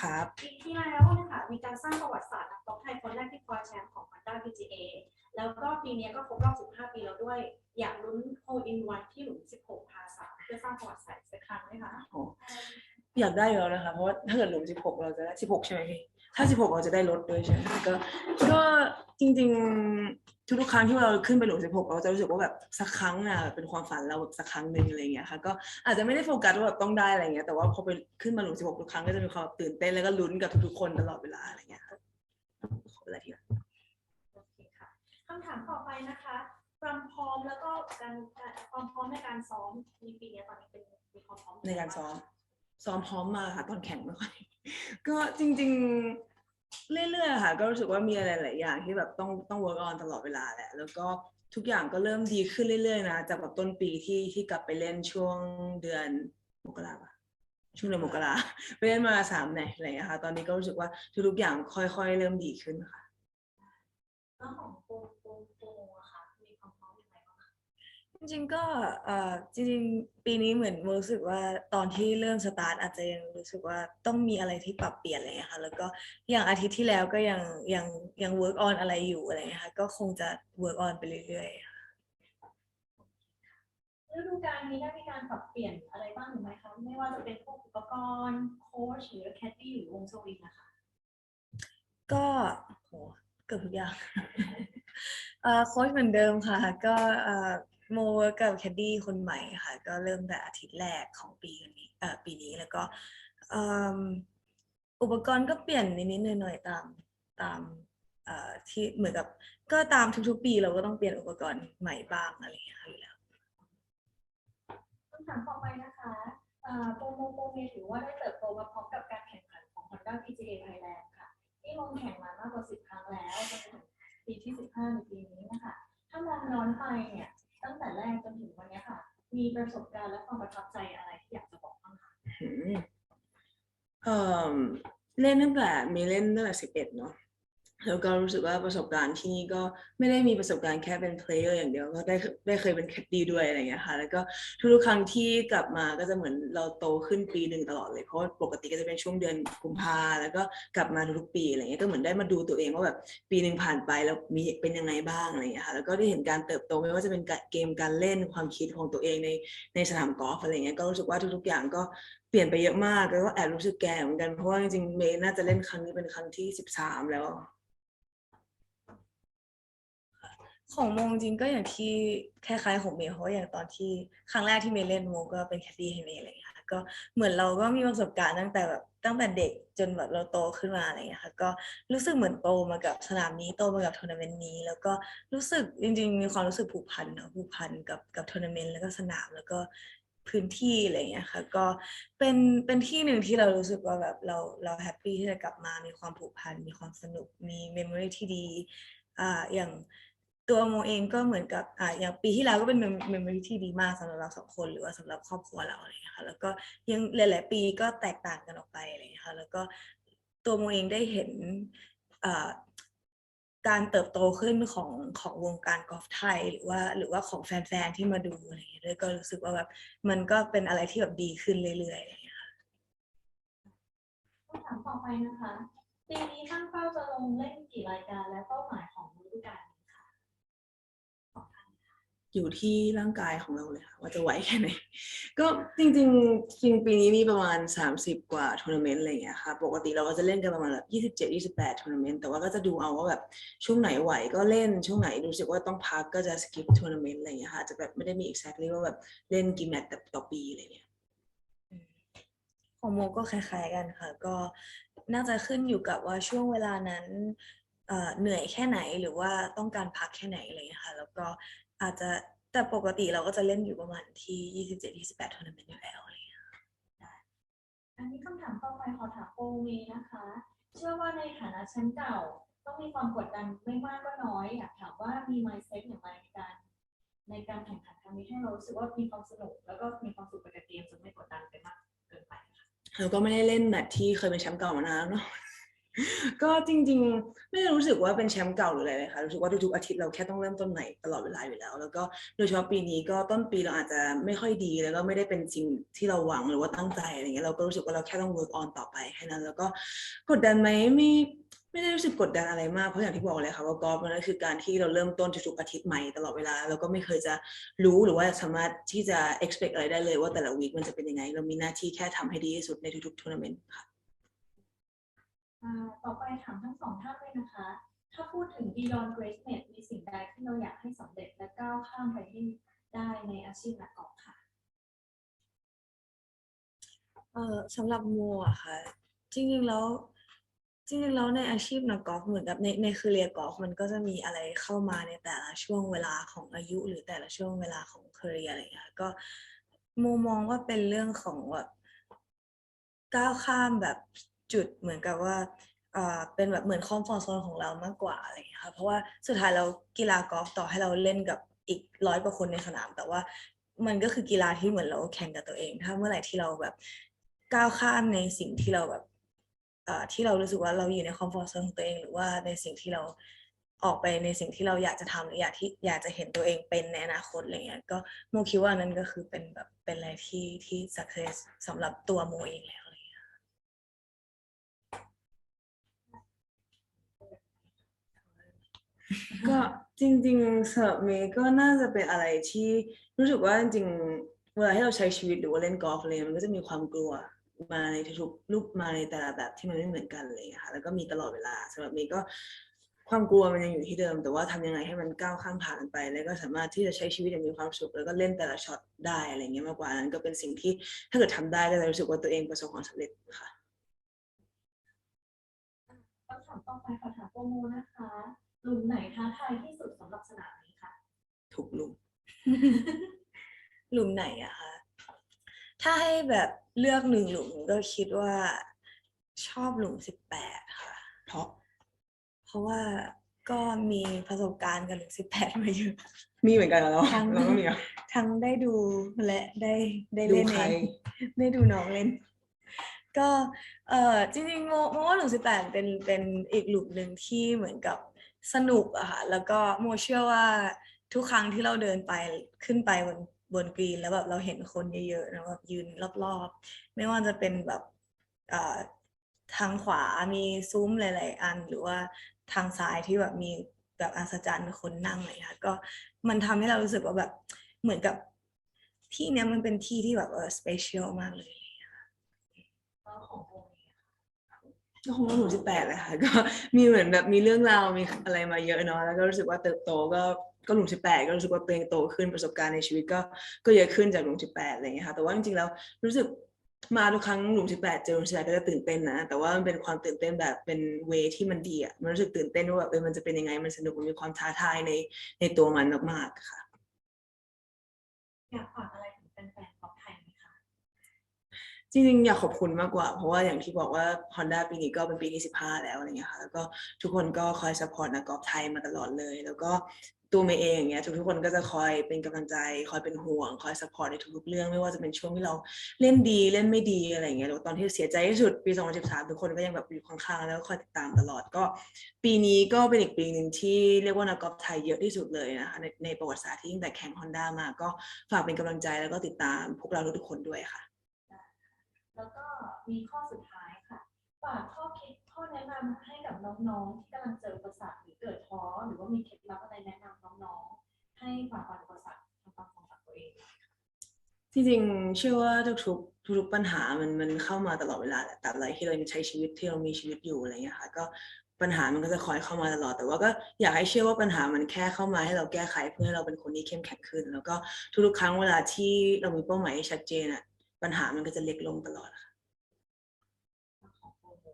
ครับปีที่แล้วนะคะมีการสร้างประวัติศาสตร์นักกอล์ฟไทยคนแรกที่คว้าแชมป์ของ Honda PGA แล้วก็ปีนี้ก็ครบรอบ 15 ปีแล้วด้วย อยากลุ้นโฮอินวันที่หลุม 16 พาสามเพื่อสร้างประวัติศาสตร์อีกสักครั้งไหมคะอยากได้อยู่แล้วนะคะ เพราะว่าถ้าเกิดหลุมสิบหกเราจะได้สิบหกใช่ไหมพี่ ถ้าสิบหกเราจะได้ลดด้วยใช่ไหมก็ก็จริง ๆ ทุกๆครั้งที่เราขึ้นไปหลุมสิบหกเราจะรู้สึกว่าแบบสักครั้งอะเป็นความฝันเราแบบสักครั้งหนึ่งอะไรเงี้ยค่ะก็อาจจะไม่ได้โฟกัสว่าแบบต้องได้อะไรเงี้ยแต่ว่าพอไปขึ้นมาหลุมสิบหกทุกครั้งก็จะมีความตื่นเต้นแล้วก็ลุ้นกับทุกๆคนตลอดเวลาอะไรเงี้ยครับขอเวลาทีละโอเคค่ะคำถามต่อไปนะคะความพร้อมแล้วก็การการความพร้อมในการซ้อมในปีนี้ตอนนี้เป็นมีความพร้อมในการซ้อมซ้อมพร้อมมากค่ะตอนแข่งไม่ค่อยก็จริง ๆ เรื่อยๆค่ะ ก็รู้สึกว่ามีอะไรหลายอย่างที่แบบต้องต้อง work on ตลอดเวลาแหละ แล้วก็ทุกอย่างก็เริ่มดีขึ้นเรื่อยๆนะจากแบบต้นปีที่ที่กลับไปเล่นช่วงเดือนมกราปะช่วงเดือนมกราไปเล่นมาสามไหนอะไรอย่างเงี้ยค่ะ ตอนนี้ก็รู้สึกว่าทุกๆอย่างค่อยๆเริ่มดีขึ้นค่ะแล้วของโป จริงๆก็เอ่อจริงๆ ปีนี้เหมือนโมรู้สึกว่าตอนที่เริ่มสตาร์ทอาจจะยังรู้สึกว่าต้องมีอะไรที่ปรับเปลี่ยนอะไรอย่างเงี้ยค่ะแล้วก็อย่างอาทิตย์ที่แล้วก็ยังยังยัง work on อะไรอยู่อะไรอย่างเงี้ยค่ะก็คงจะ work on ไปเรื่อยๆค่ะฤดูกาลนี้ได้มีการปรับเปลี่ยนอะไรบ้างหรือไม่คะไม่ว่าจะเป็นพวกอุปกรณ์โค้ชหรือแคดดี้หรือวงสวิงนะคะก็โหเกือบทุกอย่างเอ่อโค้ชเหมือนเดิมค่ะ ก็เอ่อ โมเวิร์กกับแคดดี้คนใหม่ค่ะ ก็เริ่มแต่อาทิตย์แรกของปีนี้เอ่อปีนี้แล้วก็อ,อุปกรณ์ก็เปลี่ยนนิดๆหน่อยๆตามตามเอ่อที่เหมือนกับ ก็ตามทุกๆปีเราก็ต้องเปลี่ยนอุปกรณ์ใหม่บ้างอะไรอย่างเงี้ยอยู่แล้วคำถามต่อไปนะคะโปรโมโปรเมถือว่าได้เติบโตมาพร้อมกับ เล่นตั้งแต่มีเล่นตั้งแต่สิบเอ็ดเนาะแล้วก็รู้สึกว่าประสบการณ์ที่นี่ก็ไม่ได้มีประสบการณ์แค่เป็นเพลเยอร์อย่างเดียวก็ได้ได้เคยเป็นแคดดี้ด้วยอะไรอย่างเงี้ยค่ะแล้วก็ทุกๆครั้งที่กลับมาก็จะเหมือนเราโตขึ้นปีหนึ่งตลอดเลยเพราะปกติก็จะเป็นช่วงเดือนกุมภาแล้วก็กลับมาทุกๆปีอะไรเงี้ยก็เหมือนได้มาดูตัวเองว่าแบบปีหนึ่งผ่านไปแล้วมีเป็นยังไงบ้างอะไรเงี้ยค่ะแล้วก็ได้เห็นการเติบโตไม่ว่าจะเป็นเกมการเล่นความคิดของตัวเองในในสนามกอล์ฟอะไรเงี้ยก็รู้สึกว่าทุกๆอย่างก็ เปลี่ยนไปเยอะมากแล้วก็แอบรู้สึกแก่เหมือนกันเพราะว่าจริงๆเมย์น่าจะเล่นครั้งนี้เป็นครั้งที่สิบสามแล้ว ของโมจริงก็อย่างที่คล้ายๆของเมย์เพราะว่าอย่างตอนที่ครั้งแรกที่เมย์เล่นโมก็เป็นแคดดี้ให้เมย์อะไรอย่างเงี้ยค่ะก็เหมือนเราก็มีประสบการณ์ตั้งแต่แบบตั้งแต่เด็กจนแบบเราโตขึ้นมาอะไรอย่างเงี้ยค่ะก็รู้สึกเหมือนโตมากับสนามนี้โตมากับทัวร์นาเมนต์นี้ แล้วก็รู้สึกจริง ๆ มีความรู้สึกผูกพันเนอะผูกพันกับกับทัวร์นาเมนต์แล้วก็สนามแล้วก็ พื้นที่อะไรอย่างเงี้ยค่ะก็เป็นเป็นที่หนึ่งที่เรารู้สึกว่าแบบเราเราแฮปปี้ที่จะกลับมามีความผูกพันมีความสนุกมีเมมโมรีที่ดีอ่าอย่างตัวโมเองก็เหมือนกับอ่าอย่างปีที่แล้วก็เป็นเมมโมรีที่ดีมากสำหรับเราสองคนหรือว่าสำหรับครอบครัวเราอะไรเงี้ยค่ะแล้วก็ยังหลาย ๆ ปีก็แตกต่างกันออกไปอะไรอย่างเงี้ยค่ะแล้วก็ตัวโมเองได้เห็นอ่า การเติบโตขึ้นของของวงการกอล์ฟไทย หรือว่าหรือว่าของแฟนๆที่มาดูอะไรอย่างเงี้ยด้วยก็รู้สึกว่าแบบมันก็เป็นอะไรที่แบบดีขึ้นเรื่อยๆอะไรอย่างเงี้ยค่ะคำถามต่อไปนะคะปีนี้ตั้งเป้าจะลงเล่นกี่รายการและเป้าหมายของฤดูกาลนี้ค่ะสองท่าน อยู่ที่ร่างกายของเราเลยค่ะว่าจะไหวแค่ไหน ก็จริงๆจริงปีนี้มีประมาณ 30 กว่าทัวร์นาเมนต์อะไรอย่างเงี้ยค่ะ ปกติเราก็จะเล่นกันประมาณแบบ27 28ทัวร์นาเมนต์แต่ว่าก็จะดูเอาว่าแบบช่วงไหนไหวก็เล่นช่วงไหนรู้สึกว่าต้องพักก็จะ skip ทัวร์นาเมนต์อะไรอย่างเงี้ยค่ะจะแบบไม่ได้มี exactly ว่าแบบเล่นกี่แมตช์ต่อปีอะไรเงี้ยของโมก็คล้ายๆกันค่ะ ก็น่าจะขึ้นอยู่กับว่าช่วงเวลานั้นเอ่อเหนื่อยแค่ไหนหรือว่าต้องการพักแค่ไหนอะไรอย่างเงี้ยค่ะ แล้วก็ อาจจะแต่ปกติเราก็จะเล่นอยู่ประมาณที่27-28ทัวร์นาเมนต์อยู่แล้วอะไรอย่างเงี้ยอันนี้คำถามต่อไปขอถามโปรเมนะคะ เชื่อว่าในฐานะแชมป์เก่า ต้องมีความกดดันไม่มากก็น้อยอยากถามว่ามี mindset อย่างไรในการในการแข่งขันครั้งนี้ให้เรารู้สึกว่ามีความสนุก แล้วก็มีความสุขไปกับเกมจนไม่กดดันไปมากเกินไปค่ะ เราก็ไม่ได้เล่นแมตช์ที่เคยเป็นแชมป์เก่ามานานแล้วเนาะ ก็จริงๆ ไม่ได้รู้สึกว่าเป็นแชมป์เก่าหรืออะไรเลยค่ะรู้สึกว่าทุกๆอาทิตย์เราแค่ต้องเริ่มต้นใหม่ตลอดเวลาอยู่แล้ว แล้วก็โดยเฉพาะปีนี้ก็ต้นปีเราอาจจะไม่ค่อยดีแล้วก็ไม่ได้เป็นสิ่งที่เราหวังหรือว่าตั้งใจอะไรเงี้ยเราก็รู้สึกว่าเราแค่ต้อง work on ต่อไปแค่นั้น แล้วก็กดดันไหมไม่ไม่ได้รู้สึกกดดันอะไรมากเพราะอย่างที่บอกเลยค่ะว่ากอล์ฟมันก็คือการที่เราเริ่มต้นทุกๆอาทิตย์ใหม่ตลอดเวลาเราก็ไม่เคยจะรู้หรือว่าสามารถที่จะ expect อะไรได้เลยว่าแต่ละวีคมันจะเป็นยังไง เรามีหน้าที่แค่ทำให้ดีที่สุดในทุกๆทัวร์นาเมนต์ค่ะ ต่อไปถามทั้งสองท่านเลยนะคะ ถ้าพูดถึง Beyond Greatness มีสิ่งใดที่เราอยากให้สำเร็จและก้าวข้ามไปให้ได้ในอาชีพนักกอล์ฟค่ะเออสำหรับมอะค่ะ จริงๆแล้วจริงๆแล้วในอาชีพนักกอล์ฟเหมือนกับในในคือเรียกอล์ฟมันก็จะมีอะไรเข้ามาในแต่ละช่วงเวลาของอายุ หรือแต่ละช่วงเวลาของเคเรียอะไรอย่างเงี้ยก็โมมองว่าเป็นเรื่องของแบบก้าวข้ามแบบ จุดเหมือนกับว่าเป็นแบบเหมือนคอมฟอร์ z โซนของเรามากกว่าอะไรอย่างเงี้ยค่ะเพราะว่าสุดท้ายเรากีฬากอล์ฟต่อให้เราเล่นกับอีกร้อยกว่าคนในสนาม แต่ว่ามันก็คือกีฬาที่เหมือนเราแข่งกับตัวเอง ถ้าเมื่อไหร่ที่เราแบบก้าวข้ามในสิ่งที่เราแบบที่เรารู้สึกว่าเราอยู่ในคอมฟอร์ z โซนของตัวเอง หรือว่าในสิ่งที่เราออกไปในสิ่งที่เราอยากจะทำหรืออยากที่อยากจะเห็นตัวเองเป็นในอนาคตอะไรเงี้ยก็โมคิดว่านั่นก็คือเป็นแบบเป็นอะไรที่ที่ success สำหรับตัวโมเองแล้วอะไรเงี้ย ก็จริงๆสำหรับเมย์ก็น่าจะเป็นอะไรที่รู้สึกว่าจริงๆเวลาที่เราใช้ชีวิตหรือว่าเล่นกอล์ฟอะไรมันก็จะมีความกลัวมาในทุกๆรูปมาในแต่ละแบบที่มันไม่เหมือนกันเลยค่ะแล้วก็มีตลอดเวลาสำหรับเมย์ก็ความกลัวมันยังอยู่ที่เดิม แต่ว่าทำยังไงให้มันก้าวข้ามผ่านไป แล้วก็สามารถที่จะใช้ชีวิตอย่างมีความสุขแล้วก็เล่นแต่ละช็อตได้อะไรเงี้ยมากกว่านั้นก็เป็นสิ่งที่ถ้าเกิดทำได้ก็จะรู้สึกว่าตัวเองประสบความสำเร็จค่ะคำถามต่อไปขอถามโปรโมนะคะ หลุมไหนท้าทายที่สุดสำหรับสนามนี้คะถูกลุม หลุมไหนอะคะ ถ้าให้แบบเลือกหนึ่งหลุมก็คิดว่าชอบหลุมสิบแปดค่ะ เพราะเพราะว่าก็มีประสบการณ์กับหลุมสิบแปดมาเยอะ มีเหมือนกันเหรอเราทั้ง เราก็มีเหรอทั้งได้ดูและได้ได้ดูเล่นใคร เอง ได้ดูน้องเล่น ก็เออจริงๆโมโมว่าหลุมสิบแปดเป็นเป็นอีกหลุมหนึ่งที่เหมือนกับ สนุกอะค่ะแล้วก็โมเชื่อว่าทุกครั้งที่เราเดินไปขึ้นไปบนบนกรีนแล้วแบบเราเห็นคนเยอะๆนะแบบยืนรอบๆ ไม่ว่าจะเป็นแบบทางขวามีซุ้มหลาย ๆ อัน หรือว่าทางซ้ายที่แบบมีแบบอัศจรรย์คนนั่งเลยค่ะก็มันทำให้เรารู้สึกว่าแบบเหมือนกับที่เนี้ยมันเป็นที่ที่แบบเออสเปเชียลมากเลยของโก็คงต้องหนูสิบแปดแหละค่ะก็มีเหมือนแบบมีเรื่องราวมีอะไรมาเยอะเนาะแล้วก็รู้สึกว่าเติบโตก็ก็หลุมสิบแปดก็รู้สึกว่าตัวเองโตขึ้นประสบการณ์ในชีวิตก็ก็เยอะขึ้นจากหลุมสิบแปดอะไรเงี้ยค่ะแต่ว่าจริงๆแล้วรู้สึกมาทุกครั้งหลุมสิบแปดเจอหลุมสิบแปดก็จะตื่นเต้นนะ แต่ว่ามันเป็นความตื่นเต้นแบบเป็นเวที่มันดีอะมันรู้สึกตื่นเต้นว่าแบบเออมันจะเป็นยังไงมันสนุกมันมีความท้าทายในในตัวมันมากๆค่ะ อยากฝากอะไรถึงแฟนๆกอล์ฟไทยไหมคะ จริงๆ อยากขอบคุณมากกว่า เพราะว่าอย่างที่บอกว่า Honda ปีนี้ก็เป็นปีที่ 15 แล้วอะไรเงี้ยค่ะแล้วก็ทุกคนก็คอยสปอร์ตนักกอล์ฟไทยมาตลอดเลย แล้วก็ตัวเมย์เองอย่างเงี้ยทุกๆคนก็จะคอยเป็นกำลังใจ คอยเป็นห่วง คอยสปอร์ตในทุกๆเรื่อง ไม่ว่าจะเป็นช่วงที่เราเล่นดีเล่นไม่ดีอะไรเงี้ยหรือว่าตอนที่เสียใจที่สุดปี2013ทุกคนก็ยังแบบอยู่ข้างๆแล้วก็คอยติดตามตลอดก็ ปีนี้ก็เป็นอีกปีหนึ่งที่เรียกว่านักกอล์ฟไทยเยอะที่สุดเลยนะคะในในประวัติศาสตร์ที่ตั้งแต่แข่ง Honda มาก็ฝากเป็นกำลังใจแล้วก็ติดตามพวกเราทุกๆคนด้วยค่ะ แล้วก็มีข้อสุดท้ายค่ะฝากข้อคิดข้อแนะนำให้กับน้องๆ ที่กำลังเจออุปสรรคหรือเกิดท้อหรือว่ามีเคล็ดลับอะไรแนะนำน้องๆ ให้ฝ่าฟันอุปสรรคทำความฝันตัวเองจริงเชื่อว่าทุกๆทุกๆปัญหามันมันเข้ามาตลอดเวลาแหละต่อะไรที่เรายังใช้ชีวิตที่เรามีชีวิตอยู่อะไรเงี้ยค่ะก็ปัญหามันก็จะคอยเข้ามาตลอด แต่ว่าก็อยากให้เชื่อว่าปัญหามันแค่เข้ามาให้เราแก้ไขเพื่อให้เราเป็นคนที่เข้มแข็งขึ้น แล้วก็ทุกๆครั้งเวลาที่เรามีเป้าหมายที่ชัดเจนอะ ปัญหามันก็จะเล็กลงตลอดค่ะของโม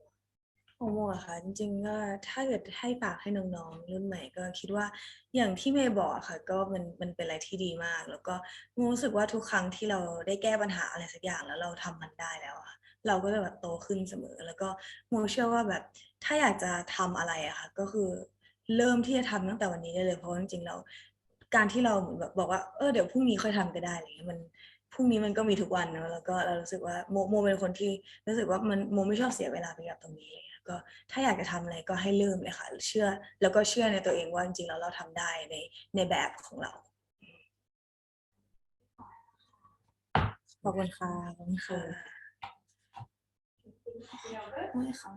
องโมอะค่ะจริงๆก็ถ้าเกิดให้ฝากให้น้องๆรุ่นใหม่ก็คิดว่าอย่างที่เมย์บอกอะค่ะ ก็มันมันเป็นอะไรที่ดีมาก แล้วก็โมรู้สึกว่าทุกครั้งที่เราได้แก้ปัญหาอะไรสักอย่างแล้วเราทำมันได้แล้วอะเราก็จะแบบโตขึ้นเสมอ แล้วก็โมเชื่อว่าแบบถ้าอยากจะทำอะไรอะค่ะ ก็คือเริ่มที่จะทำตั้งแต่วันนี้ได้เลยเพราะจริงๆแล้วการที่เราเหมือนแบบบอกว่าเออเดี๋ยวพรุ่งนี้ค่อยทำก็ได้อะไรเงี้ยมัน พรุ่งนี้มันก็มีทุกวันเนอะแล้วก็เรารู้สึกว่าโมโมเป็นคนที่รู้สึกว่ามันโมไม่ชอบเสียเวลาไปกับตรงนี้เลยอะก็ถ้าอยากจะทำอะไรก็ให้เริ่มเลยค่ะ เชื่อ แล้วก็เชื่อในตัวเองว่าจริงๆแล้วเราทำได้ในในแบบของเราขอบคุณค่ะขอบคุณค่ะเดียวก็ไม่ค่ะ